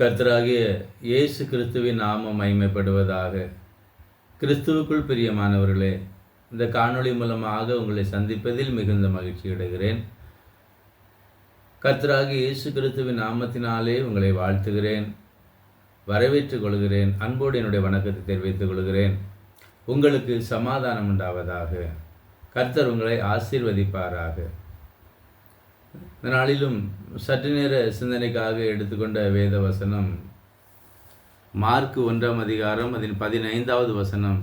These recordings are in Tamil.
கர்த்தராகிய இயேசு கிறிஸ்துவின் நாமம் மகிமைப்படுவதாக. கிறிஸ்துவுக்குள் பிரியமானவர்களே இந்த காணொளி மூலமாக உங்களை சந்திப்பதில் மிகுந்த மகிழ்ச்சி அடைகிறேன். கர்த்தராகிய இயேசு கிறிஸ்துவின் நாமத்தினாலே உங்களை வாழ்த்துகிறேன். வரவேற்றுக் கொள்கிறேன். அன்போடு என்னுடைய வணக்கத்தை தெரிவித்துக் கொள்கிறேன். உங்களுக்கு சமாதானம் உண்டாவதாக. கர்த்தர் உங்களை ஆசீர்வதிப்பாராக. இந்த நாளிலும் சற்று நேர சிந்தனைக்காக எடுத்துக்கொண்ட வேத வசனம் மார்க் ஒன்றாம் அதிகாரம் அதன் பதினைந்தாவது வசனம்.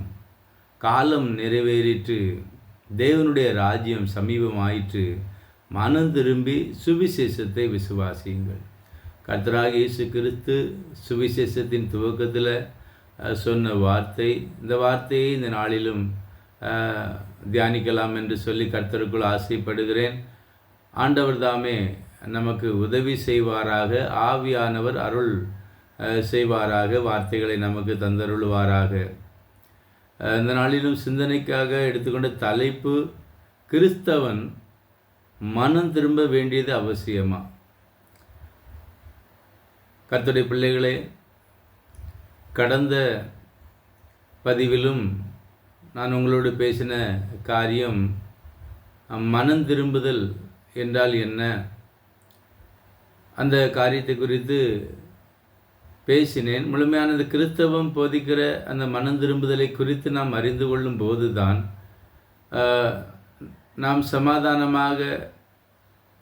காலம் நிறைவேறிற்று தேவனுடைய ராஜ்யம் சமீபமாயிற்று மனம் திரும்பி சுவிசேஷத்தை விசுவாசியுங்கள். கர்த்தராக இயேசு கிறிஸ்து சுவிசேஷத்தின் துவக்கத்தில் சொன்ன வார்த்தை இந்த வார்த்தையை இந்த நாளிலும் தியானிக்கலாம் என்று சொல்லி கர்த்தருக்குள் ஆசைப்படுகிறேன். ஆண்டவர் தாமே நமக்கு உதவி செய்வாராக ஆவியானவர் அருள் செய்வாராக வார்த்தைகளை நமக்கு தந்தருள்வாராக. இந்த நாளிலும் சிந்தனைக்காக எடுத்துக்கொண்ட தலைப்பு கிறிஸ்தவன் மனம் திரும்ப வேண்டியது அவசியமா? கத்துடைய பிள்ளைகளே கடந்த பதிவிலும் நான் உங்களோடு பேசின காரியம் மனம் திரும்புதல் என்றால் என்ன? அந்த காரியத்தை குறித்து பேசினேன். முழுமையானது கிறிஸ்தவம் போதிக்கிற அந்த மனம் திரும்புதலை குறித்து நாம் அறிந்து கொள்ளும் போதுதான் தான் நாம் சமாதானமாக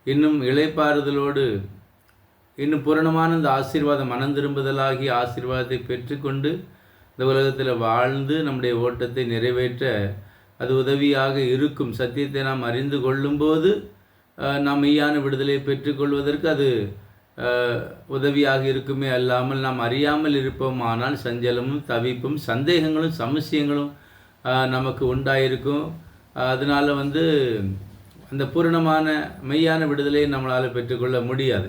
இன்னும் இளைப்பாறுதலோடு இன்னும் பூரணமான இந்த ஆசீர்வாதம் மனம் திரும்புதலாகி ஆசீர்வாதத்தை பெற்றுக்கொண்டு இந்த உலகத்தில் வாழ்ந்து நம்முடைய ஓட்டத்தை நிறைவேற்ற அது உதவியாக இருக்கும். சத்தியத்தை நாம் அறிந்து கொள்ளும்போது நாம் மெய்யான விடுதலை பெற்றுக்கொள்வதற்கு அது உதவியாக இருக்குமே அல்லாமல் நாம் அறியாமல் இருப்போமானால் சஞ்சலமும் தவிப்பும் சந்தேகங்களும் சமசியங்களும் நமக்கு உண்டாயிருக்கும். அதனால் வந்து அந்த பூரணமான மெய்யான விடுதலையை நம்மளால் பெற்றுக்கொள்ள முடியாது.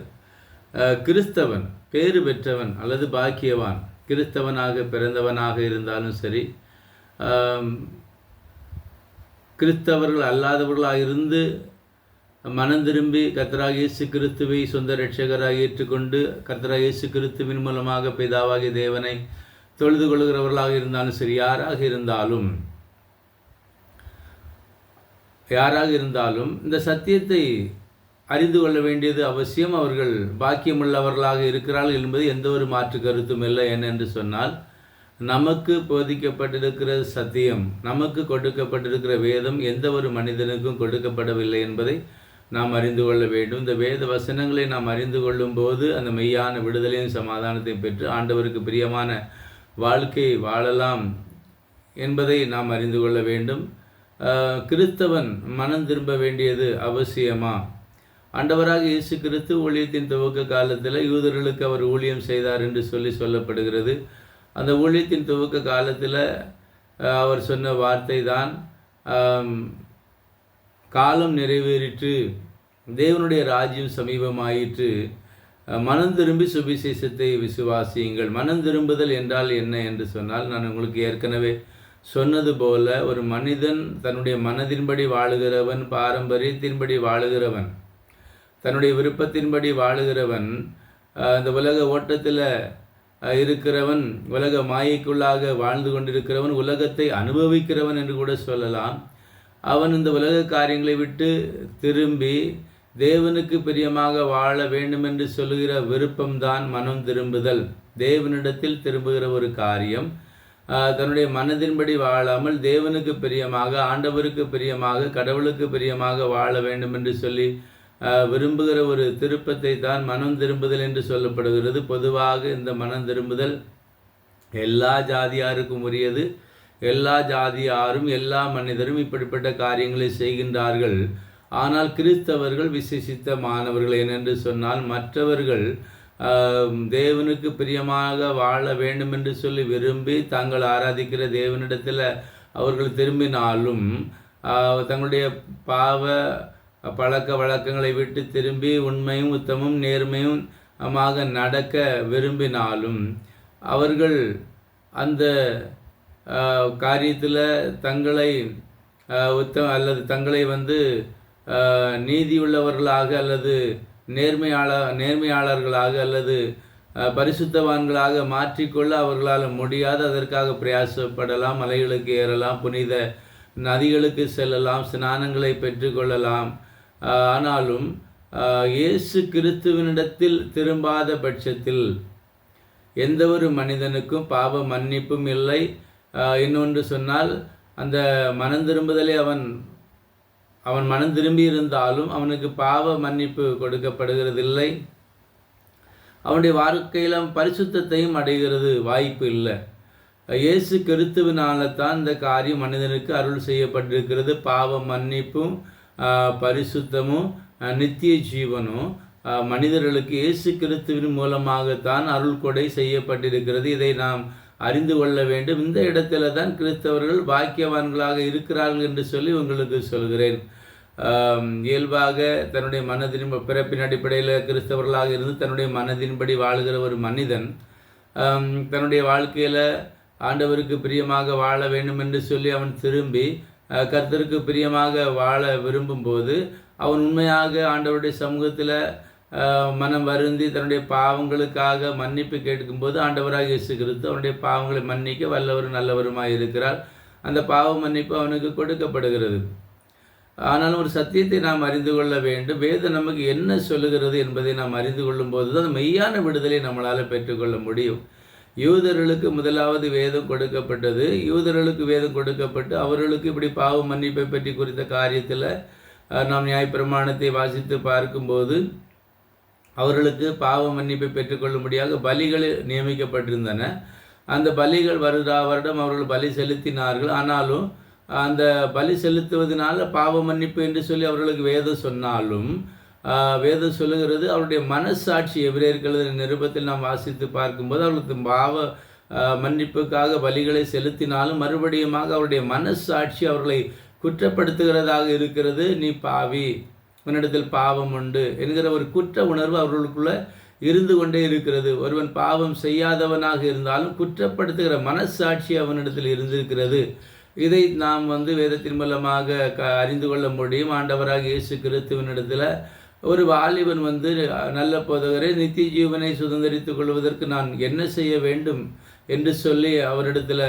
கிறிஸ்தவன் பேறு பெற்றவன் அல்லது பாக்கியவான் கிறிஸ்தவனாக பிறந்தவனாக இருந்தாலும் சரி கிறிஸ்தவர்கள் அல்லாதவர்களாக இருந்து மனம் திரும்பி கர்த்தராக இயேசு கிறிஸ்துவை சொந்த ரட்சகராக ஏற்றுக்கொண்டு கர்த்தராக இயேசு கிறிஸ்துவின் மூலமாக பிதாவாகிய தேவனை தொழுது கொள்கிறவர்களாக இருந்தாலும் சரி யாராக இருந்தாலும் யாராக இருந்தாலும் இந்த சத்தியத்தை அறிந்து கொள்ள வேண்டியது அவசியம். அவர்கள் பாக்கியமுள்ளவர்களாக இருக்கிறார்கள் என்பது எந்த ஒரு மாற்று கருத்தும் இல்லை. என்னென்று சொன்னால் நமக்கு போதிக்கப்பட்டிருக்கிற சத்தியம் நமக்கு கொடுக்கப்பட்டிருக்கிற வேதம் எந்த ஒரு மனிதனுக்கும் கொடுக்கப்படவில்லை என்பதை நாம் அறிந்து கொள்ள வேண்டும். இந்த வேத வசனங்களை நாம் அறிந்து கொள்ளும் போது அந்த மெய்யான விடுதலையும் சமாதானத்தையும் பெற்று ஆண்டவருக்கு பிரியமான வாழ்க்கை வாழலாம் என்பதை நாம் அறிந்து கொள்ள வேண்டும். கிறிஸ்தவன் மனம் திரும்ப வேண்டியது அவசியமா? ஆண்டவராக இயேசு கிறிஸ்து ஊழியத்தின் துவக்க காலத்தில் யூதர்களுக்கு அவர் ஊழியம் செய்தார் என்று சொல்லி சொல்லப்படுகிறது. அந்த ஊழியத்தின் துவக்க காலத்தில் அவர் சொன்ன வார்த்தை தான் காலம் நிறைவேறிற்று. தேவனுடைய ராஜ்யம் சமீபமாயிற்று. அஹ், மனம் திரும்பி சுவிசேஷத்தை விசுவாசியுங்கள். மனம் திரும்புதல் என்றால் என்ன என்று சொன்னால் நான் உங்களுக்கு ஏற்கனவே சொன்னது போல ஒரு மனிதன் தன்னுடைய மனதின்படி வாழுகிறவன் பாரம்பரியத்தின்படி வாழுகிறவன் தன்னுடைய விருப்பத்தின்படி வாழுகிறவன் இந்த உலக ஓட்டத்தில் இருக்கிறவன் உலக மாயைக்குள்ளாக வாழ்ந்து கொண்டிருக்கிறவன் உலகத்தை அனுபவிக்கிறவன் என்று கூட சொல்லலாம். அவன் இந்த உலக காரியங்களை விட்டு திரும்பி தேவனுக்கு பிரியமாக வாழ வேண்டுமென்று சொல்லுகிற விருப்பம்தான் மனம் திரும்புதல். தேவனிடத்தில் திரும்புகிற ஒரு காரியம் தன்னுடைய மனதின்படி வாழாமல் தேவனுக்கு பிரியமாக ஆண்டவருக்கு பிரியமாக கடவுளுக்கு பிரியமாக வாழ வேண்டும் என்று சொல்லி விரும்புகிற ஒரு திருப்பத்தை தான் மனம் திரும்புதல் என்று சொல்லப்படுகிறது. பொதுவாக இந்த மனம் திரும்புதல் எல்லா ஜாதியாருக்கும் உரியது. எல்லா ஜாதியாரும் எல்லா மனிதரும் இப்படிப்பட்ட காரியங்களை செய்கின்றார்கள். ஆனால் கிறிஸ்தவர்கள் விசேஷித்த மாணவர்கள் ஏனென்று சொன்னால் மற்றவர்கள் தேவனுக்கு பிரியமாக வாழ வேண்டும் என்று சொல்லி விரும்பி தாங்கள் ஆராதிக்கிற தேவனிடத்தில் அவர்கள் திரும்பினாலும் தங்களுடைய பாவ பழக்க வழக்கங்களை விட்டு திரும்பி உண்மையும் உத்தமும் நேர்மையும் மாக நடக்க விரும்பினாலும் அவர்கள் அந்த காரியத்தில் தங்களை உத்தம் அல்லது தங்களை வந்து நீதியுள்ளவர்களாக அல்லது நேர்மையாள நேர்மையாளர்களாக அல்லது பரிசுத்தவான்களாக மாற்றிக்கொள்ள அவர்களால் முடியாது அதற்காக பிரயாசப்படலாம் மலைகளுக்கு ஏறலாம் புனித நதிகளுக்கு செல்லலாம் ஸ்நானங்களை பெற்றுக்கொள்ளலாம். ஆனாலும் இயேசு கிறிஸ்துவனிடத்தில் திரும்பாத பட்சத்தில் எந்த ஒரு மனிதனுக்கும் பாவ மன்னிப்பும் இல்லை. இன்னொன்று சொன்னால் அந்த மனம் திரும்புதலே அவன் அவன் மனம் திரும்பி இருந்தாலும் அவனுக்கு பாவ மன்னிப்பு கொடுக்கப்படுகிறதில்லை. அவனுடைய வாழ்க்கையில் அவன் அடைகிறது வாய்ப்பு இல்லை. இயேசு கிறித்துவினால தான் இந்த காரியம் மனிதனுக்கு அருள் செய்யப்பட்டிருக்கிறது. பாவ மன்னிப்பும் பரிசுத்தமும் நித்திய ஜீவனும் மனிதர்களுக்கு இயேசு கிறித்துவின் மூலமாகத்தான் அருள் கொடை செய்யப்பட்டிருக்கிறது. இதை நாம் அறிந்து கொள்ள வேண்டும். இந்த இடத்துல தான் கிறிஸ்தவர்கள் பாக்கியவான்களாக இருக்கிறார்கள் என்று சொல்லி உங்களுக்கு சொல்கிறேன். இயல்பாக தன்னுடைய மனதின் பிறப்பின் அடிப்படையில் கிறிஸ்தவர்களாக இருந்து தன்னுடைய மனதின்படி வாழுகிற ஒரு மனிதன் தன்னுடைய வாழ்க்கையில் ஆண்டவருக்கு பிரியமாக வாழ வேண்டும் என்று சொல்லி அவன் திரும்பி கர்த்தருக்கு பிரியமாக வாழ விரும்பும்போது அவன் உண்மையாக ஆண்டவருடைய சமூகத்தில் மனம் வருந்தி தன்னுடைய பாவங்களுக்காக மன்னிப்பு கேட்கும்போது ஆண்டவராக இயேசு கிறிஸ்து அவனுடைய பாவங்களை மன்னிக்க வல்லவரும் நல்லவருமாக இருக்கிறார். அந்த பாவ மன்னிப்பு அவனுக்கு கொடுக்கப்படுகிறது. ஆனாலும் ஒரு சத்தியத்தை நாம் அறிந்து கொள்ள வேண்டும். வேதம் நமக்கு என்ன சொல்லுகிறது என்பதை நாம் அறிந்து கொள்ளும் போது தான் மெய்யான விடுதலை நம்மளால் பெற்றுக்கொள்ள முடியும். யூதர்களுக்கு முதலாவது வேதம் கொடுக்கப்பட்டது. யூதர்களுக்கு வேதம் கொடுக்கப்பட்டு அவர்களுக்கு இப்படி பாவ மன்னிப்பை பற்றி குறித்த காரியத்தில் நாம் நியாயப்பிரமாணத்தை வாசித்து பார்க்கும்போது அவர்களுக்கு பாவ மன்னிப்பை பெற்றுக்கொள்ளும்படியாக பலிகள் நியமிக்கப்பட்டிருந்தன. அந்த பலிகள் வருடா வருடம் அவர்கள் பலி செலுத்தினார்கள். ஆனாலும் அந்த பலி செலுத்துவதனால பாவ மன்னிப்பு என்று சொல்லி அவர்களுக்கு வேதம் சொன்னாலும் வேதம் சொல்லுகிறது அவருடைய மனசாட்சி எபிரேயர்களது நிருபத்தில் நாம் வாசித்து பார்க்கும்போது அவர்களுக்கு பாவ மன்னிப்புக்காக பலிகளை செலுத்தினாலும் மறுபடியுமாக அவருடைய மனசாட்சி அவர்களை குற்றப்படுத்துகிறதாக இருக்கிறது. நீ பாவி. உன்னிடத்தில் பாவம் உண்டு என்கிற ஒரு குற்ற உணர்வு அவர்களுக்குள்ள இருந்து கொண்டே இருக்கிறது. ஒருவன் பாவம் செய்யாதவனாக இருந்தாலும் குற்றப்படுத்துகிற மனசாட்சி அவனிடத்தில் இருந்திருக்கிறது. இதை நாம் வந்து வேதத்தின் மூலமாக க அறிந்து கொள்ள முடியும். ஆண்டவராக இயேசு கிறிஸ்துவனிடத்தில் ஒரு வாலிபன் வந்து நல்ல போதகரை நித்திய ஜீவனை சுதந்திரித்துக் கொள்வதற்கு நான் என்ன செய்ய வேண்டும் என்று சொல்லி அவரிடத்தில்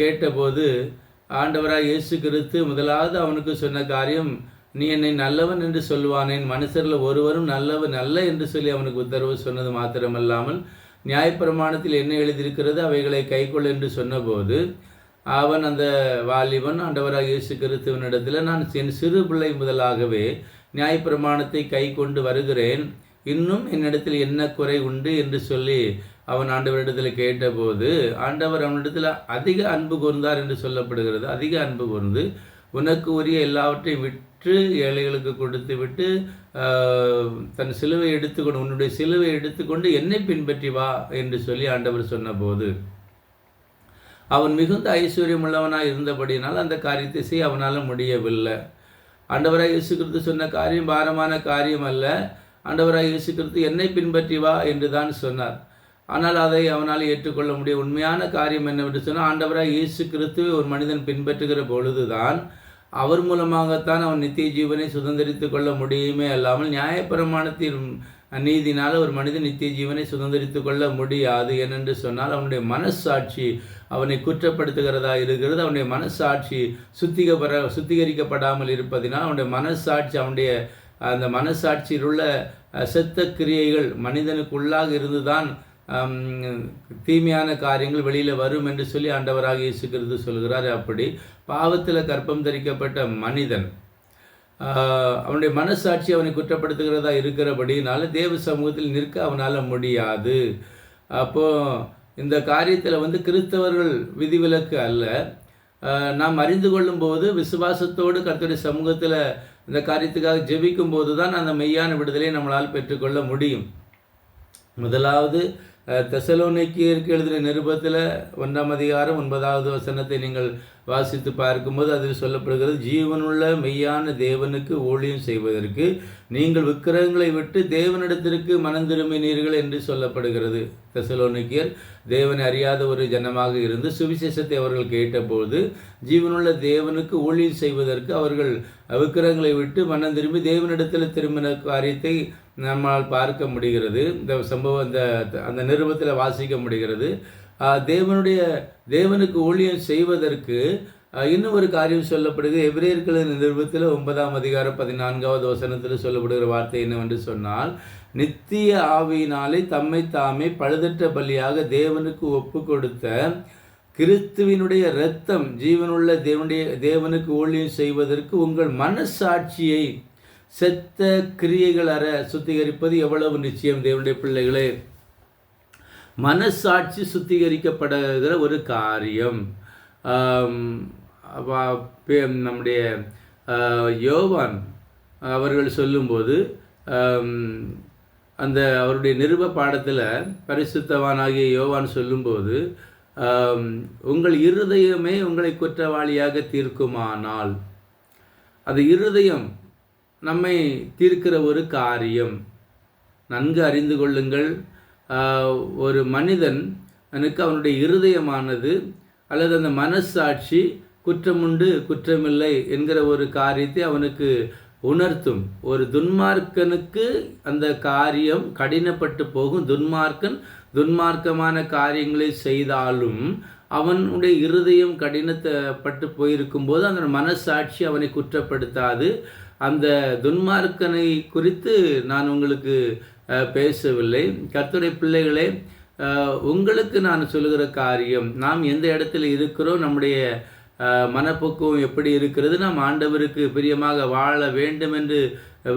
கேட்டபோது ஆண்டவராக இயேசு கிறிஸ்து முதலாவது அவனுக்கு சொன்ன காரியம் நீ என்னை நல்லவன் என்று சொல்வானேன் மனுஷரில் ஒருவரும் நல்லவன் அல்ல என்று சொல்லி அவனுக்கு உத்தரவு சொன்னது மாத்திரமல்லாமல் நியாயப்பிரமாணத்தில் என்ன எழுதியிருக்கிறது அவைகளை கைக்கொள் என்று சொன்னபோது அவன் அந்த வாலிபன் ஆண்டவராக இயேசு கிறிஸ்துவனிடத்தில் நான் என் சிறு பிள்ளை முதலாகவே நியாயப்பிரமாணத்தை கை கொண்டு வருகிறேன். இன்னும் என்னிடத்தில் என்ன குறை உண்டு? என்று சொல்லி அவன் ஆண்டவரிடத்தில் கேட்டபோது ஆண்டவர் அவனிடத்தில் அதிக அன்பு கூர்ந்தார் என்று சொல்லப்படுகிறது. அதிக அன்பு கூர்ந்து உனக்கு உரிய எல்லாவற்றையும் விற்று ஏழைகளுக்கு கொடுத்து விட்டு தன் சிலுவை எடுத்துக்கொண்டு உன்னுடைய சிலுவை எடுத்துக்கொண்டு என்னை பின்பற்றி வா என்று சொல்லி ஆண்டவர் சொன்னபோது அவன் மிகுந்த ஐஸ்வர்யம் உள்ளவனாக இருந்தபடியினால் அந்த காரியத்தை செய்ய அவனால் முடியவில்லை. ஆண்டவராக இயேசு கிறிஸ்து சொன்ன காரியம் பாரமான காரியம் அல்ல. ஆண்டவராக இயேசு கிறிஸ்து என்னை பின்பற்றி வா என்று தான் சொன்னார். ஆனால் அதை அவனால் ஏற்றுக்கொள்ள முடிய உண்மையான காரியம் என்னவென்று சொன்னால் ஆண்டவராக இயேசு கிறிஸ்துவை ஒரு மனிதன் பின்பற்றுகிற பொழுதுதான் அவர் மூலமாகத்தான் அவன் நித்திய ஜீவனை சுதந்திரித்து கொள்ள முடியுமே அல்லாமல் நியாயப்பிரமாணத்தின் நீதினால் ஒரு மனிதன் நித்திய ஜீவனை சுதந்திரித்து கொள்ள முடியாது ஏனென்று சொன்னால் அவனுடைய மனசாட்சி அவனை குற்றப்படுத்துகிறதா இருக்கிறது அவனுடைய மனசாட்சி சுத்திகப்பட சுத்திகரிக்கப்படாமல் இருப்பதினால் அவனுடைய மனசாட்சி அவனுடைய அந்த மனசாட்சியில் உள்ள செத்த கிரியைகள் மனிதனுக்குள்ளாக இருந்துதான் தீமையான காரியங்கள் வெளியில் வரும் என்று சொல்லி ஆண்டவராக இயேசுகிறது சொல்கிறார். அப்படி பாவத்தில் கற்பம் தரிக்கப்பட்ட மனிதன் அவனுடைய மனசாட்சி அவனை குற்றப்படுத்துகிறதா இருக்கிறபடினால தேவ சமூகத்தில் நிற்க அவனால் முடியாது. அப்போ இந்த காரியத்தில் வந்து கிறிஸ்தவர்கள் விதிவிலக்கு அல்ல. நாம் அறிந்து கொள்ளும் போது விசுவாசத்தோடு கர்த்தருடைய சமூகத்தில் இந்த காரியத்துக்காக ஜெபிக்கும் போது தான் அந்த மெய்யான விடுதலையை நம்மளால் பெற்றுக்கொள்ள முடியும். முதலாவது தெசலோனிக்கியருக்கு எழுதின நிருபத்தில் ஒன்றாம் அதிகாரம் ஒன்பதாவது வசனத்தை நீங்கள் வாசித்து பார்க்கும்போது அதில் சொல்லப்படுகிறது ஜீவனுள்ள மெய்யான தேவனுக்கு ஊழியம் செய்வதற்கு நீங்கள் விக்கிரகங்களை விட்டு தேவனிடத்திற்கு மனம் திரும்பினீர்கள் என்று சொல்லப்படுகிறது. தெசலோனிக்கியர் தேவனை அறியாத ஒரு ஜனமாக இருந்து சுவிசேஷத்தை அவர்கள் கேட்டபோது ஜீவனுள்ள தேவனுக்கு ஊழியம் செய்வதற்கு அவர்கள் விக்கிரகங்களை விட்டு மனம் திரும்பி தேவனிடத்தில் திரும்பின காரியத்தை நம்மால் பார்க்க முடிகிறது. இந்த சம்பவம் அந்த அந்த நிருபத்தில் வாசிக்க முடிகிறது. தேவனுடைய தேவனுக்கு ஊழியம் செய்வதற்கு இன்னும் ஒரு காரியம் சொல்லப்படுது. எபிரேயர்களின் நிறுவத்தில் ஒன்பதாம் அதிகாரம் பதினான்காவது வசனத்தில் சொல்லப்படுகிற வார்த்தை என்னவென்று சொன்னால் நித்திய ஆவியினாலே தம்மை தாமே பழுதற்ற பலியாக தேவனுக்கு ஒப்பு கொடுத்த கிறிஸ்துவினுடைய இரத்தம் ஜீவனுள்ள தேவனுடைய தேவனுக்கு ஊழியம் செய்வதற்கு உங்கள் மனசாட்சியை செத்த கிரியைகள் அற சுத்திகரிப்பது எவ்வளவு நிச்சயம் தேவனுடைய பிள்ளைகளே? மனசாட்சி சுத்திகரிக்கப்படுகிற ஒரு காரியம். நம்முடைய யோவான் அவர்கள் சொல்லும்போது அந்த அவருடைய நிருப பாடத்தில் பரிசுத்தவானாகிய யோவான் சொல்லும்போது உங்கள் இருதயமே உங்களை குற்றவாளியாக தீர்க்குமானால் அது இருதயம் நம்மை தீர்க்கிற ஒரு காரியம். நன்கு அறிந்து கொள்ளுங்கள் ஒரு மனிதன் எனக்கு அவனுடைய இருதயமானது அல்லது அந்த மனசாட்சி குற்றமுண்டு குற்றமில்லை என்கிற ஒரு காரியத்தை அவனுக்கு உணர்த்தும். ஒரு துன்மார்க்கனுக்கு அந்த காரியம் கடினப்பட்டு போகும். துன்மார்க்கன் துன்மார்க்கமான காரியங்களை செய்தாலும் அவனுடைய இருதயம் கடினப்பட்டு போயிருக்கும் போது அந்த மனசாட்சி அவனை குற்றப்படுத்தாது. அந்த துன்மார்க்கனை குறித்து நான் உங்களுக்கு பேசவில்லை. கர்த்தருடைய பிள்ளைகளே உங்களுக்கு நான் சொல்லுகிற காரியம் நாம் எந்த இடத்துல இருக்கிறோம் நம்முடைய மனப்பக்குவம் எப்படி இருக்கிறது நாம் ஆண்டவருக்கு பிரியமாக வாழ வேண்டும் என்று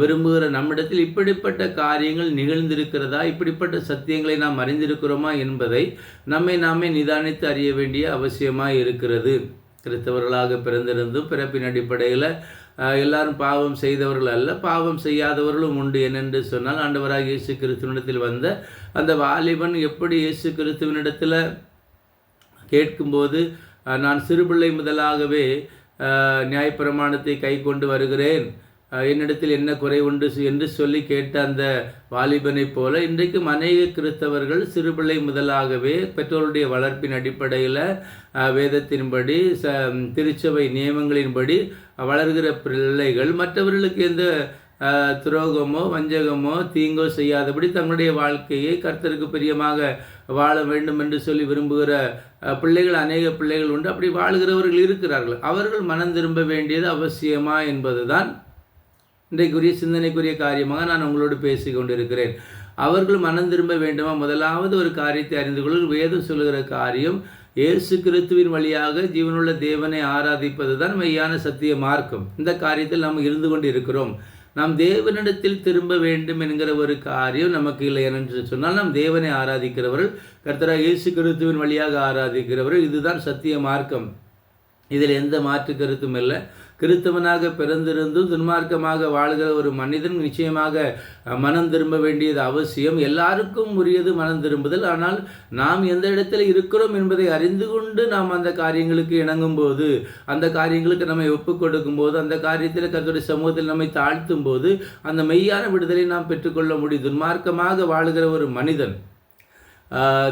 விரும்புகிற நம்மிடத்தில் இப்படிப்பட்ட காரியங்கள் நிகழ்ந்திருக்கிறதா இப்படிப்பட்ட சத்தியங்களை நாம் அறிந்திருக்கிறோமா என்பதை நம்மை நாமே நிதானித்து அறிய வேண்டிய அவசியமாக இருக்கிறது. கிறிஸ்தவர்களாக பிறந்திருந்தும் பிறப்பின் அடிப்படையில் எல்லாரும் பாவம் செய்தவர்கள் அல்ல. பாவம் செய்யாதவர்களும் உண்டு என்னென்று சொன்னால் ஆண்டவராக இயேசு கிறிஸ்துவனிடத்தில் வந்த அந்த வாலிபன் எப்படி இயேசு கிறிஸ்துவனிடத்தில் கேட்கும்போது நான் சிறுபிள்ளை முதலாகவே நியாயப்பிரமாணத்தை கை கொண்டு வருகிறேன். என்னிடத்தில் என்ன குறை உண்டு என்று சொல்லி கேட்ட அந்த வாலிபனைப் போல இன்றைக்கும் அநேக கிறிஸ்தவர்கள் சிறுபிள்ளை முதலாகவே பெற்றோருடைய வளர்ப்பின் அடிப்படையில் வேதத்தின்படி ச திருச்சபை நியமங்களின்படி வளர்கிற பிள்ளைகள் மற்றவர்களுக்கு எந்த துரோகமோ வஞ்சகமோ தீங்கோ செய்யாதபடி தங்களுடைய வாழ்க்கையை கர்த்தருக்கு பிரியமாக வாழ வேண்டும் என்று சொல்லி விரும்புகிற பிள்ளைகள் அநேக பிள்ளைகள் உண்டு. அப்படி வாழ்கிறவர்கள் இருக்கிறார்கள். அவர்கள் மனம் திரும்ப வேண்டியது அவசியமா என்பதுதான் இன்றைக்குரிய சிந்தனைக்குரிய காரியமாக நான் உங்களோடு பேசி கொண்டிருக்கிறேன். அவர்கள் மனம் திரும்ப வேண்டுமா? முதலாவது ஒரு காரியத்தை அறிந்து கொள்ள வேதம் சொல்லுகிற காரியம் இயேசு கிறிஸ்துவின் வழியாக ஜீவனுள்ள தேவனை ஆராதிப்பது தான் மெய்யான சத்திய மார்க்கம். இந்த காரியத்தில் நாம் இருந்து கொண்டு இருக்கிறோம் நாம் தேவனிடத்தில் திரும்ப வேண்டும் என்கிற ஒரு காரியம் நமக்கு இல்லை என்று சொன்னால் நாம் தேவனை ஆராதிக்கிறவர்கள் கர்த்தராக இயேசு கிறிஸ்துவின் வழியாக ஆராதிக்கிறவர்கள். இதுதான் சத்திய மார்க்கம். இதில் எந்த மாற்று கருத்தும் இல்லை. கிறித்தவனாக பிறந்திருந்தும் துன்மார்க்கமாக வாழ்கிற ஒரு மனிதன் நிச்சயமாக மனம் திரும்ப வேண்டியது அவசியம். எல்லாருக்கும் உரியது மனம் திரும்புதல். ஆனால் நாம் எந்த இடத்துல இருக்கிறோம் என்பதை அறிந்து கொண்டு நாம் அந்த காரியங்களுக்கு இணங்கும் போது அந்த காரியங்களுக்கு நம்மை ஒப்புக் கொடுக்கும் போது அந்த காரியத்தில் கத்தோடைய சமூகத்தில் நம்மை தாழ்த்தும் போது அந்த மெய்யான விடுதலை நாம் பெற்றுக்கொள்ள முடியும். துன்மார்க்கமாக வாழ்கிற ஒரு மனிதன்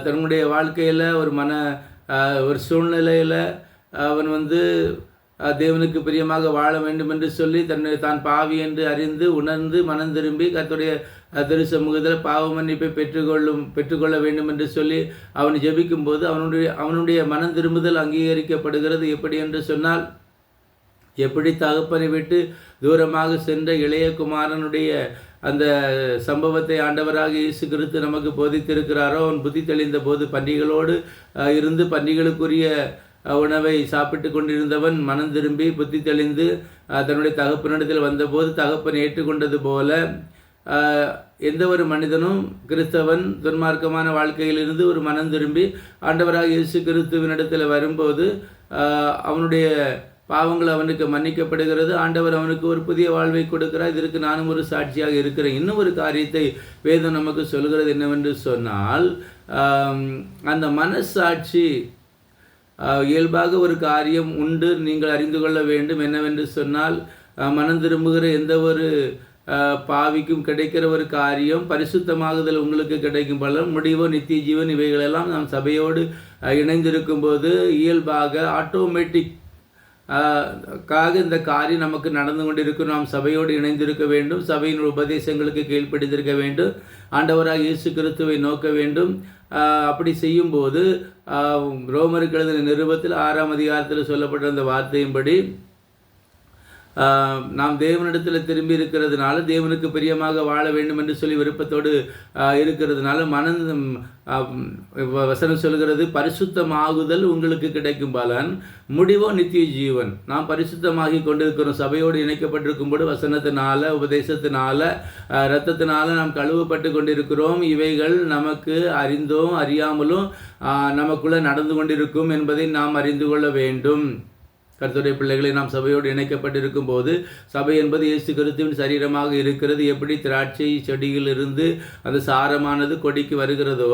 தன்னுடைய வாழ்க்கையில் ஒரு மன ஒரு சூழ்நிலையில் அவன் வந்து தேவனுக்கு பிரியமாக வாழ வேண்டும் என்று சொல்லி தன்னை தான் பாவி என்று அறிந்து உணர்ந்து மனம் திரும்பி கத்துடைய திரு சமூகத்தில் பாவ மன்னிப்பை பெற்றுக்கொள்ளும் பெற்றுக்கொள்ள வேண்டும் என்று சொல்லி அவன் ஜெபிக்கும் போது அவனுடைய அவனுடைய மனம் திரும்புதல் அங்கீகரிக்கப்படுகிறது. எப்படி என்று சொன்னால் எப்படி தகப்பனை விட்டு தூரமாக சென்ற இளைய குமாரனுடைய அந்த சம்பவத்தை ஆண்டவராக இயேசு கிறிஸ்து நமக்கு போதித்திருக்கிறாரோ? அவன் புத்தி தெளிந்த போது பண்டிகளோடு இருந்து பண்டிகளுக்குரிய உணவை சாப்பிட்டு கொண்டிருந்தவன் மனம் திரும்பி புத்தி தெளிந்து தன்னுடைய தகப்பனிடத்தில் வந்தபோது தகப்பன் ஏற்றுக்கொண்டது போல எந்த ஒரு மனிதனும் கிறிஸ்தவன் துன்மார்க்கமான வாழ்க்கையிலிருந்து ஒரு மனம் திரும்பி ஆண்டவராக இயேசு கிறிஸ்துவனிடத்தில் வரும்போது அவனுடைய பாவங்கள் அவனுக்கு மன்னிக்கப்படுகிறது. ஆண்டவர் அவனுக்கு ஒரு புதிய வாழ்வை கொடுக்கிறார். இதற்கு நானும் ஒரு சாட்சியாக இருக்கிறேன். இன்னும் ஒரு காரியத்தை வேதம் நமக்கு சொல்கிறது என்னவென்று சொன்னால் அந்த மனசாட்சி இயல்பாக ஒரு காரியம் உண்டு. நீங்கள் அறிந்து கொள்ள வேண்டும். என்னவென்று சொன்னால் மனம் திரும்புகிற எந்த ஒரு பாவிக்கும் கிடைக்கிற ஒரு காரியம் பரிசுத்தமாகுதல் உங்களுக்கு கிடைக்கும் பலன். முடிவோ நித்திய ஜீவன் இவைகளெல்லாம் நாம் சபையோடு இணைந்திருக்கும் போது இயல்பாக ஆட்டோமேட்டிக் காக இந்த காரியம் நமக்கு நடந்து கொண்டிருக்கும். நாம் சபையோடு இணைந்திருக்க வேண்டும். சபையின் உபதேசங்களுக்கு கீழ்ப்படிந்திருக்க வேண்டும். ஆண்டவராக இயேசு கிறிஸ்துவை நோக்க வேண்டும். அப்படி செய்யும்போது ரோமருக்கு எழுதின நிருபத்தில் ஆறாம் அதிகாரத்தில் சொல்லப்பட்ட அந்த வார்த்தையின்படி நாம் தேவனிடத்தில் திரும்பி இருக்கிறதுனால தேவனுக்கு பிரியமாக வாழ வேண்டும் என்று சொல்லி விருப்பத்தோடு இருக்கிறதுனால மனம் வ- வசனம் சொல்கிறது பரிசுத்தமாகுதல் உங்களுக்கு கிடைக்கும் பலன். முடிவோ நித்திய ஜீவன். நாம் பரிசுத்தமாகி கொண்டிருக்கிறோம். சபையோடு இணைக்கப்பட்டிருக்கும் போது வசனத்தினால உபதேசத்தினால இரத்தத்தினால நாம் கழுவப்பட்டு கொண்டிருக்கிறோம். இவைகள் நமக்கு அறிந்தோம் அறியாமலும் நமக்குள்ளே நமக்குள்ள நடந்து கொண்டிருக்கும் என்பதை நாம் அறிந்து கொள்ள வேண்டும். கர்த்தருடைய பிள்ளைகளை நாம் சபையோடு இணைக்கப்பட்டிருக்கும் போது சபை என்பது இயேசு கிறிஸ்துவின் சரீரமாக இருக்கிறது. எப்படி திராட்சை செடியில் இருந்து அந்த சாரமானது கொடிக்கு வருகிறதோ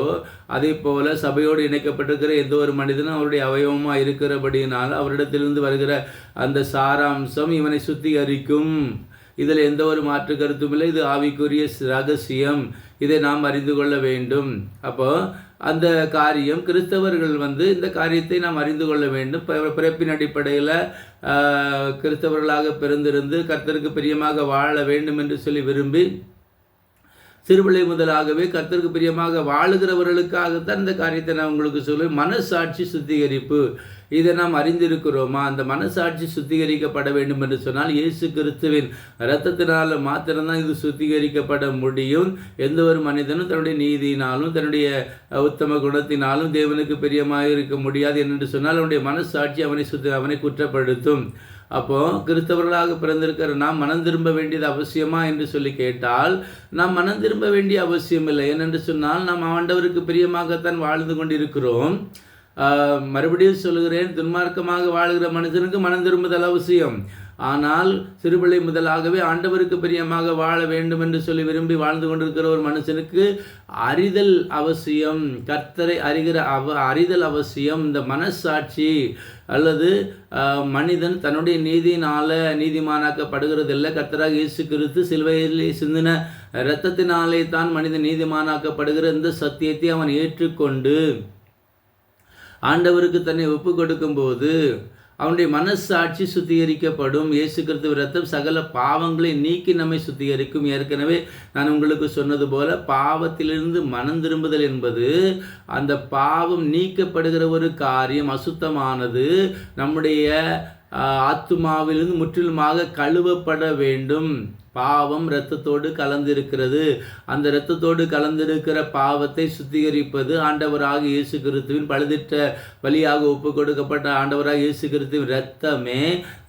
அதே போல சபையோடு இணைக்கப்பட்டிருக்கிற எந்த ஒரு மனிதனும் அவருடைய அவயவமாக இருக்கிறபடியினால் அவரிடத்திலிருந்து வருகிற அந்த சாராம்சம் இவனை சுத்திகரிக்கும். இதில் எந்த ஒரு மாற்று கருத்தும் இல்லை. இது ஆவிக்குரிய ரகசியம். இதை நாம் அறிந்து கொள்ள வேண்டும். அப்போ அந்த காரியம் கிறிஸ்தவர்கள் வந்து இந்த காரியத்தை நாம் அறிந்து கொள்ள வேண்டும். பிறப்பின் அடிப்படையில் கிறிஸ்தவர்களாக பிறந்திருந்து கர்த்தருக்கு பிரியமாக வாழ வேண்டும் என்று சொல்லி விரும்பி திருவிழை முதலாகவே கர்த்தருக்கு பிரியமாக வாழுகிறவர்களுக்காகத்தான் இந்த காரியத்தை நான் உங்களுக்கு சொல்லுவேன் மனசாட்சி சுத்திகரிப்பு. இதை நாம் அறிந்திருக்கிறோமா? அந்த மனசாட்சி சுத்திகரிக்கப்பட வேண்டும் என்று சொன்னால் இயேசு கிறிஸ்துவின் ரத்தத்தினால் மாத்திரம்தான் இது சுத்திகரிக்கப்பட முடியும். எந்த ஒரு மனிதனும் தன்னுடைய நீதியினாலும் தன்னுடைய உத்தம குணத்தினாலும் தேவனுக்கு பிரியமாக இருக்க முடியாது. என்று சொன்னால் அவனுடைய மனசாட்சி அவனை சுத்தி அவனை குற்றப்படுத்தும். அப்போ கிறிஸ்தவர்களாக பிறந்திருக்கிற நாம் மனம் திரும்ப வேண்டியது அவசியமா என்று சொல்லி கேட்டால் நாம் மனம் திரும்ப வேண்டிய அவசியம் இல்லை ஏனென்று சொன்னால் நாம் ஆண்டவருக்கு பிரியமாகத்தான் வாழ்ந்து கொண்டிருக்கிறோம். மறுபடியும் சொல்லுகிறேன் துன்மார்க்கமாக வாழ்கிற மனுஷனுக்கு மனம் திரும்புதல் அவசியம். ஆனால் சிறுபிள்ளை முதலாகவே ஆண்டவருக்கு பிரியமாக வாழ வேண்டும் என்று சொல்லி விரும்பி வாழ்ந்து கொண்டிருக்கிற ஒரு மனுஷனுக்கு அறிதல் அவசியம் கர்த்தரை அறிகிற அவ அறிதல் அவசியம் இந்த மனசாட்சி அல்லது மனிதன் தன்னுடைய நீதியினால நீதிமானாக்கப்படுகிறதில்லை. கர்த்தராக இயேசு கிறிஸ்து சிலுவையில் சிந்தின இரத்தத்தினாலே தான் மனிதன் நீதிமானாக்கப்படுகிற இந்த சத்தியத்தை அவன் ஏற்றுக்கொண்டு ஆண்டவருக்கு தன்னை ஒப்பு கொடுக்கும்போது அவனுடைய மனசாட்சி சுத்திகரிக்கப்படும். இயேசு கிறிஸ்துவ ரத்தம் சகல பாவங்களை நீக்கி நம்மை சுத்திகரிக்கும். ஏற்கனவே நான் உங்களுக்கு சொன்னது போல பாவத்திலிருந்து மனம் திரும்புதல் என்பது அந்த பாவம் நீக்கப்படுகிற ஒரு காரியம் அசுத்தமானது. நம்முடைய ஆத்துமாவிலிருந்து முற்றிலுமாக கழுவப்பட வேண்டும். பாவம் இரத்தத்தோடு கலந்திருக்கிறது. அந்த இரத்தத்தோடு கலந்திருக்கிற பாவத்தை சுத்திகரிப்பது ஆண்டவராக இயேசு கிறிஸ்துவின் பழுதிட்ட வழியாக ஒப்பு கொடுக்கப்பட்ட ஆண்டவராக இயேசு கிறிஸ்துவின் இரத்தமே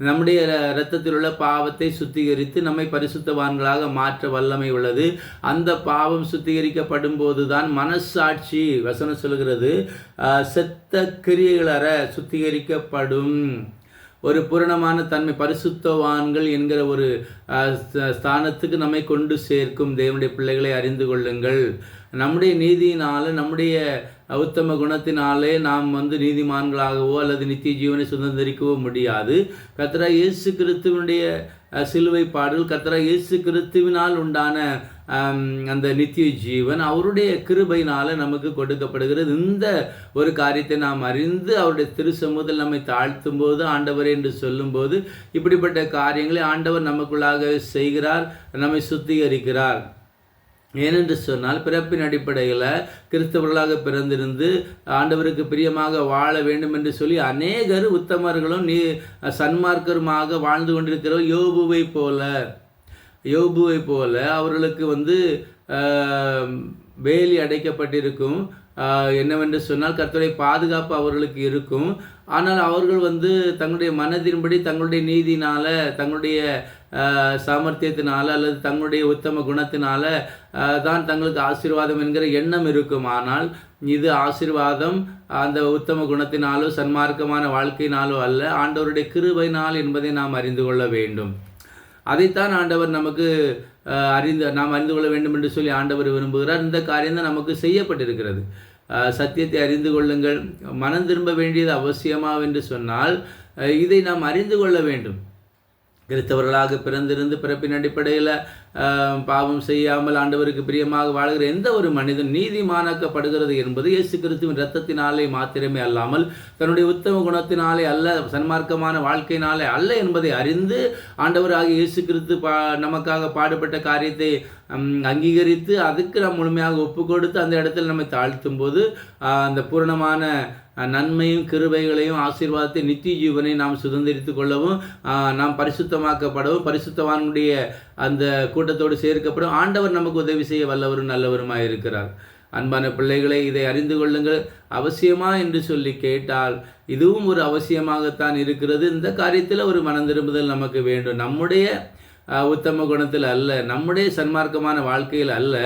நம்முடைய இரத்தத்தில் உள்ள பாவத்தை சுத்திகரித்து நம்மை பரிசுத்தவான்களாக மாற்ற வல்லமை உள்ளது. அந்த பாவம் சுத்திகரிக்கப்படும் போதுதான் மனசாட்சி வசனம் சொல்கிறது செத்த கிரியைகளற சுத்திகரிக்கப்படும். ஒரு பூரணமான தன்மை. பரிசுத்தவான்கள் என்கிற ஒரு ஸ்த- ஸ்தானத்துக்கு நம்மை கொண்டு சேர்க்கும் தேவனுடைய பிள்ளைகளை அறிந்து கொள்ளுங்கள். நம்முடைய நீதியினால நம்முடைய உத்தம குணத்தினாலே நாம் வந்து நீதிமான்களாகவோ அல்லது நித்திய ஜீவனை சுதந்திரிக்கவோ முடியாது. கத்ரா இயேசு கிறிஸ்துவனுடைய சிலுவை பாடல் கத்தரா இயேசு கிறிஸ்துவினால் உண்டான அந்த நித்திய ஜீவன் அவருடைய கிருபையினால் நமக்கு கொடுக்கப்படுகிறது. இந்த ஒரு காரியத்தை நாம் அறிந்து அவருடைய திருசமூகத்தில் நம்மை தாழ்த்தும் போது ஆண்டவர் என்று சொல்லும்போது இப்படிப்பட்ட காரியங்களை ஆண்டவர் நமக்குள்ளாக செய்கிறார் நம்மை சுத்திகரிக்கிறார். ஏனென்று சொன்னால் பிறப்பின் அடிப்படையில் கிறிஸ்தவர்களாக பிறந்திருந்து ஆண்டவருக்கு பிரியமாக வாழ வேண்டும் என்று சொல்லி அநேகர் உத்தமர்களும் நீ சன்மார்க்கருமாக வாழ்ந்து கொண்டிருக்கிறோம் யோபுவை போல. யோபுவை போல அவர்களுக்கு வந்து வேலி அடைக்கப்பட்டிருக்கும். என்னவென்று சொன்னால் கர்த்தருடைய பாதுகாப்பு அவர்களுக்கு இருக்கும். ஆனால் அவர்கள் வந்து தங்களுடைய மனதின்படி தங்களுடைய நீதினால தங்களுடைய சாமர்த்தியத்தினால் சாமர்த்தியத்தினால அல்லது தங்களுடைய உத்தம குணத்தினால தான் தங்களுக்கு ஆசீர்வாதம் என்கிற எண்ணம் இருக்கும். ஆனால் இது ஆசீர்வாதம் அந்த உத்தம குணத்தினாலோ சன்மார்க்கமான வாழ்க்கையினாலோ அல்ல. ஆண்டவருடைய கிருபையினால் என்பதை நாம் அறிந்து கொள்ள வேண்டும். அதைத்தான் ஆண்டவர் நமக்கு அறிந்து நாம் அறிந்து கொள்ள வேண்டும் என்று சொல்லி ஆண்டவர் விரும்புகிறார். இந்த காரியம் தான் நமக்கு செய்யப்பட்டிருக்கிறது. சத்தியத்தை அறிந்து கொள்ளுங்கள். மனம் திரும்ப வேண்டியது அவசியமா? என்று சொன்னால் இதை நாம் அறிந்து கொள்ள வேண்டும். கிறிஸ்தவர்களாக பிறந்திருந்து பிறப்பின் அடிப்படையில் பாவம் செய்யாமல் ஆண்டவருக்கு பிரியமாக வாழ்கிற எந்த ஒரு மனிதன் நீதிமானாக்கப்படுகிறது என்பது இயேசு கிறிஸ்துவின் ரத்தத்தினாலே மாத்திரமே அல்லாமல் தன்னுடைய உத்தம குணத்தினாலே அல்ல சன்மார்க்கமான வாழ்க்கையினாலே அல்ல என்பதை அறிந்து ஆண்டவராக இயேசு கிறிஸ்து பா நமக்காக பாடுபட்ட காரியத்தை அங்கீகரித்து அதுக்கு நாம் முழுமையாக ஒப்பு கொடுத்து அந்த இடத்துல நம்மை தாழ்த்தும் போது அந்த பூரணமான நன்மையும் கிருபைகளையும் ஆசீர்வாதத்தை நித்திய ஜீவனை நாம் சுதந்திரித்து கொள்ளவும் நாம் பரிசுத்தமாக்கப்படவும் பரிசுத்தவானுடைய அந்த கூட்டத்தோடு சேர்க்கப்படும் ஆண்டவர் நமக்கு உதவி செய்ய வல்லவரும் நல்லவருமாக இருக்கிறார். அன்பான பிள்ளைகளை இதை அறிந்து கொள்ளுங்கள். அவசியமா என்று சொல்லி கேட்டால் இதுவும் ஒரு அவசியமாகத்தான் இருக்கிறது. இந்த காரியத்தில் ஒரு மனம் திரும்புதல் நமக்கு வேண்டும். நம்முடைய உத்தம குணத்தில் அல்ல. நம்முடைய சன்மார்க்கமான வாழ்க்கையில் அல்ல.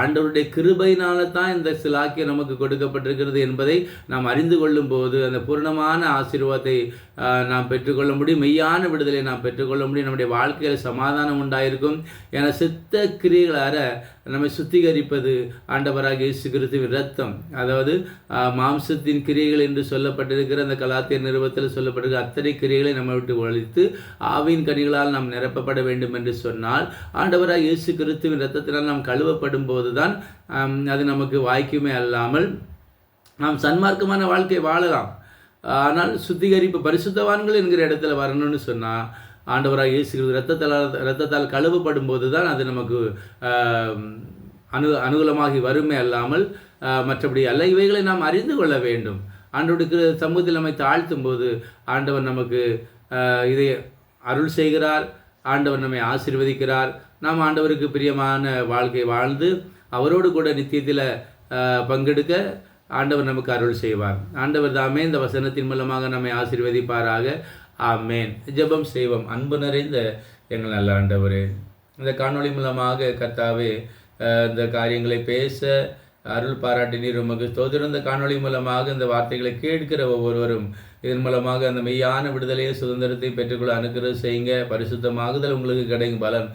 ஆண்டவருடைய கிருபையினால தான் இந்த சிலாக்கியம் நமக்கு கொடுக்கப்பட்டிருக்கிறது என்பதை நாம் அறிந்து கொள்ளும் போது அந்த பூர்ணமான ஆசீர்வாதத்தை நாம் பெற்றுக்கொள்ள முடியும். மெய்யான விடுதலை நாம் பெற்றுக்கொள்ள முடியும். நம்முடைய வாழ்க்கையில் சமாதானம் உண்டாயிருக்கும். என சித்த கிரியைகளார நம்மை சுத்திகரிப்பது ஆண்டவராக இயேசு கிறிஸ்துவின் ரத்தம் அதாவது மாம்சத்தின் கிரியைகள் என்று சொல்லப்பட்டிருக்கிற அந்த கலாத்திய நிறுவத்தில் சொல்லப்பட்டிருக்கிற அத்தனை கிரியைகளை நம்ம விட்டு ஒழித்து ஆவின் கனிகளால் நாம் நிரப்பப்பட வேண்டும் வேண்டும் என்று சொன்னால் ஆண்டவராக இயேசு கிறிஸ்துவின் ரத்தத்தினால் நாம் கழுவப்படும் போதுதான் அது நமக்கு வாய்க்குமே அல்லாமல் நாம் சன்மார்க்கமான வாழ்க்கை வாழலாம். ஆனால் சுத்திகரிப்பு பரிசுத்தவான்கள் என்கிற இடத்துல வரணும்னு சொன்னால் ஆண்டவராக இயேசு ரத்தத்தால் ரத்தத்தால் கழுவப்படும் போது தான் அது நமக்கு அனு அனுகூலமாகி வருமே அல்லாமல் மற்றபடி அல்ல இவைகளை நாம் அறிந்து கொள்ள வேண்டும். ஆண்டவருக்கு சமூகத்தில் நம்மை தாழ்த்தும் போது ஆண்டவர் நமக்கு இதை அருள் செய்கிறார். ஆண்டவர் நம்மை ஆசிர்வதிக்கிறார். நாம் ஆண்டவருக்கு பிரியமான வாழ்க்கை வாழ்ந்து அவரோடு கூட நித்தியத்தில் பங்கெடுக்க ஆண்டவர் நமக்கு அருள் செய்வார். ஆண்டவர் தாமே இந்த வசனத்தின் மூலமாக நம்மை ஆசிர்வதிப்பாராக. ஆமேன். ஜெபம் செய்வோம் அன்பு நிறைந்த எங்கள் நல்ல ஆண்டவரே இந்த காணொளி மூலமாக கர்த்தாவே இந்த காரியங்களை பேச அருள் பாராட்டி நீர் உமக்கு ஸ்தோதிரம் காணொளி மூலமாக இந்த வார்த்தைகளை கேட்கிற ஒவ்வொருவரும் இதன் மூலமாக அந்த மெய்யான விடுதலையை சுதந்திரத்தை பெற்றுக்கொள்ள அனுக்கிறது செய்யுங்க. பரிசுத்தமாகுதல் உங்களுக்கு கிடைக்கும் பலன்.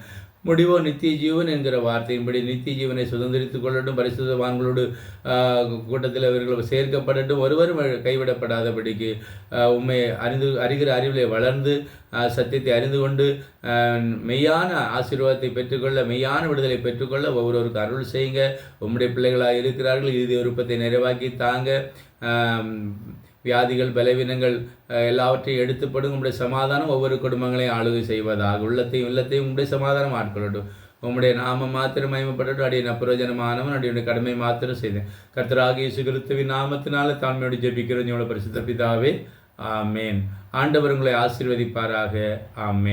முடிவோ நித்திய ஜீவன் என்கிற வார்த்தையின்படி நித்திய ஜீவனை சுதந்திரித்துக் கொள்ளட்டும். பரிசுத்தவான்களோடு கூட்டத்தில் அவர்கள் சேர்க்கப்படட்டும். ஒருவரும் கைவிடப்படாதபடிக்கு உண்மை அறிந்து அறிகிற அறிவிலே வளர்ந்து சத்தியத்தை அறிந்து கொண்டு மெய்யான ஆசீர்வாதத்தை பெற்றுக்கொள்ள மெய்யான விடுதலை பெற்றுக்கொள்ள ஒவ்வொருவருக்கு அருள் செய்யுங்க. உம்முடைய பிள்ளைகளாக இருக்கிறார்கள். இறுதி விருப்பத்தை நிறைவாக்கி தாங்க. வியாதிகள் பலவீனங்கள் எல்லாவற்றையும் எடுத்துப்படும் உங்களுடைய சமாதானம் ஒவ்வொரு குடும்பங்களையும் ஆளுகை செய்வதாக உள்ளத்தையும் உள்ளத்தையும் உங்களுடைய சமாதானம் ஆட்கொள்ளட்டும். உம்முடைய நாம மாத்திரம் மயமப்பட்டு அடியின் அப்பிரோஜனமானவன் அடியுடைய கடமை மாத்திரம் செய்தேன். கர்த்தராக இயேசு கிறிஸ்துவின் நாமத்தினால தாழ்மையோடு ஜெபிக்கிறோம். இவ்வளோ பரிசுத்த பிதாவே ஆமேன். ஆண்டவர் உங்களை ஆசீர்வதிப்பாராக. ஆமேன்.